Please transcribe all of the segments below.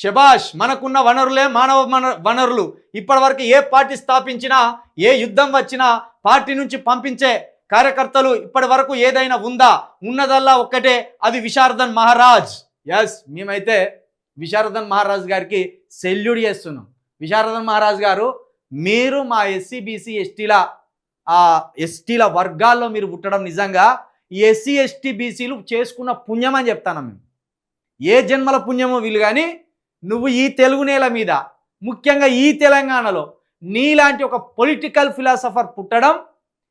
శబాష్ మనకున్న వనరులే మానవ మన- వనరులు. ఇప్పటివరకు ఏ పార్టీ స్థాపించినా ఏ యుద్ధం వచ్చినా పార్టీ నుంచి పంపించే కార్యకర్తలు ఇప్పటి వరకు ఏదైనా ఉందా? ఉన్నదల్లా ఒక్కటే అది విశారదన్ మహారాజ్. ఎస్ మేమైతే విశారదన్ మహారాజ్ గారికి సెల్యూడ్ చేస్తున్నాం. విశారదన్ మహారాజ్ గారు మీరు మా ఎస్సీ బీసీ ఎస్టీల ఆ ఎస్టీల వర్గాల్లో మీరు పుట్టడం నిజంగా ఈ ఎస్సీ ఎస్టీ బీసీలు చేసుకున్న పుణ్యం అని చెప్తాను మేము. ఏ జన్మల పుణ్యమో వీలు కానీ నువ్వు ఈ తెలుగు నేల మీద ముఖ్యంగా ఈ తెలంగాణలో నీలాంటి ఒక పొలిటికల్ ఫిలాసఫర్ పుట్టడం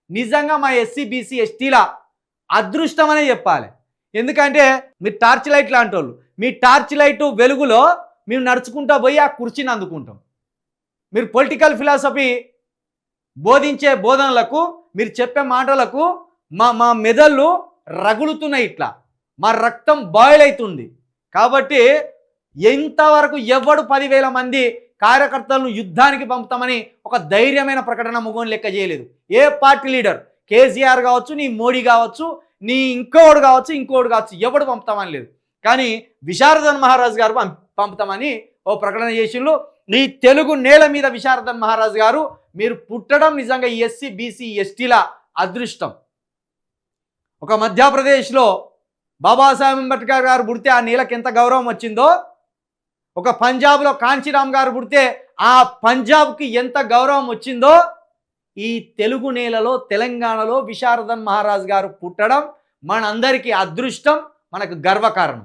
నిజంగా మా ఎస్సీ బీసీ ఎస్టీల అదృష్టం అనే చెప్పాలి. ఎందుకంటే మీరు టార్చ్ లైట్ లాంటి వాళ్ళు మీ టార్చ్ లైట్ వెలుగులో మేము నడుచుకుంటా పోయి ఆ కుర్చీని అందుకుంటాం. మీరు పొలిటికల్ ఫిలాసఫీ బోధించే బోధనలకు మీరు చెప్పే మాటలకు మా మా మెదళ్ళు రగులుతున్నాయి ఇట్లా. మా రక్తం బాయిల్ అవుతుంది. కాబట్టి ఎంతవరకు ఎవడు పదివేల మంది కార్యకర్తలను యుద్ధానికి పంపుతామని ఒక ధైర్యమైన ప్రకటన ముగోని లెక్క చేయలేదు. ఏ పార్టీ లీడర్? కేసీఆర్ కావచ్చు నీ మోడీ కావచ్చు నీ ఇంకోడు కావచ్చు ఇంకోడు కావచ్చు ఎవడు పంపుతామని లేదు. కానీ విశారదన్ మహారాజ్ గారు పంపుతామని ఓ ప్రకటన చేసిండ్రు నీ తెలుగు నేల మీద విశారదన్ మహారాజ్ గారు మీరు పుట్టడం నిజంగా ఎస్సీ బీసీ ఎస్టీల అదృష్టం. ఒక మధ్యప్రదేశ్లో బాబాసాహెబ్ అంబేద్కర్ గారు పుడితే ఆ నేలకు ఎంత గౌరవం వచ్చిందో ఒక పంజాబ్లో కాంచీరామ్ గారు పుడితే ఆ పంజాబ్కి ఎంత గౌరవం వచ్చిందో ఈ తెలుగు నేలలో తెలంగాణలో విశారదన్ మహారాజ్ గారు పుట్టడం మనందరికీ అదృష్టం మనకు గర్వకారణం.